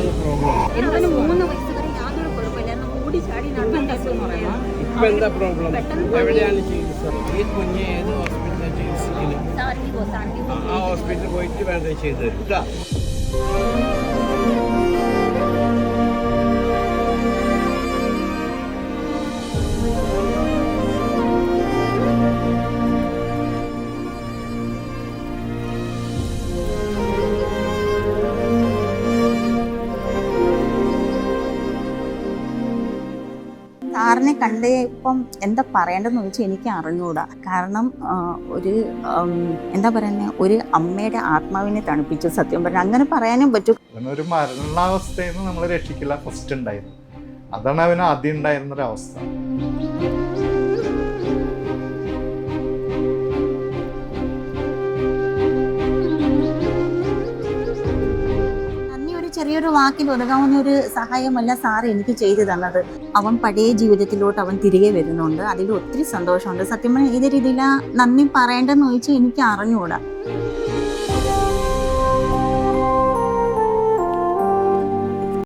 എന്തിനും മൂന്ന് യാതൊരു ഓടി ചാടി നടന്നു ഇപ്പൊ എന്താ പ്രോബ്ലം പെട്ടെന്ന് എവിടെയാണ് ചികിത്സ? ഈ കുഞ്ഞ് ഏത് ഹോസ്പിറ്റലിലെ ചികിത്സിക്കുന്നത് സാന്തി സാന്തി ആ ഹോസ്പിറ്റലിൽ പോയിട്ട് വേണ്ട ചെയ്ത് തരും. സാറിനെ കണ്ട് ഇപ്പം എന്താ പറയേണ്ടതെന്ന് ചോദിച്ചാൽ എനിക്ക് അറിഞ്ഞൂടാ. കാരണം ഒരു എന്താ പറയുന്നത് ഒരു അമ്മയുടെ ആത്മാവിനെ തണുപ്പിച്ചു സത്യം പറഞ്ഞു അങ്ങനെ പറയാനും പറ്റും. ഒരു മരണാവസ്ഥയിൽ നിന്ന് നമ്മൾ രക്ഷിക്കില്ല. ഫസ്റ്റ് ഉണ്ടായിരുന്നു. അതാണ് അവന് ആദ്യം ഉണ്ടായിരുന്ന ഒരു അവസ്ഥ ചെറിയൊരു വാക്കിൽ ഒതുങ്ങാവുന്ന ഒരു സഹായമല്ല സാർ എനിക്ക് ചെയ്തു തന്നത്. അവൻ പഴയ ജീവിതത്തിലോട്ട് അവൻ തിരികെ വരുന്നുണ്ട്. അതിൽ ഒത്തിരി സന്തോഷമുണ്ട്. സത്യം പറഞ്ഞാൽ ഏത് രീതിയിലാണ് നന്ദി പറയേണ്ടതെന്ന് ചോദിച്ചാൽ എനിക്ക് അറിഞ്ഞുകൂടാ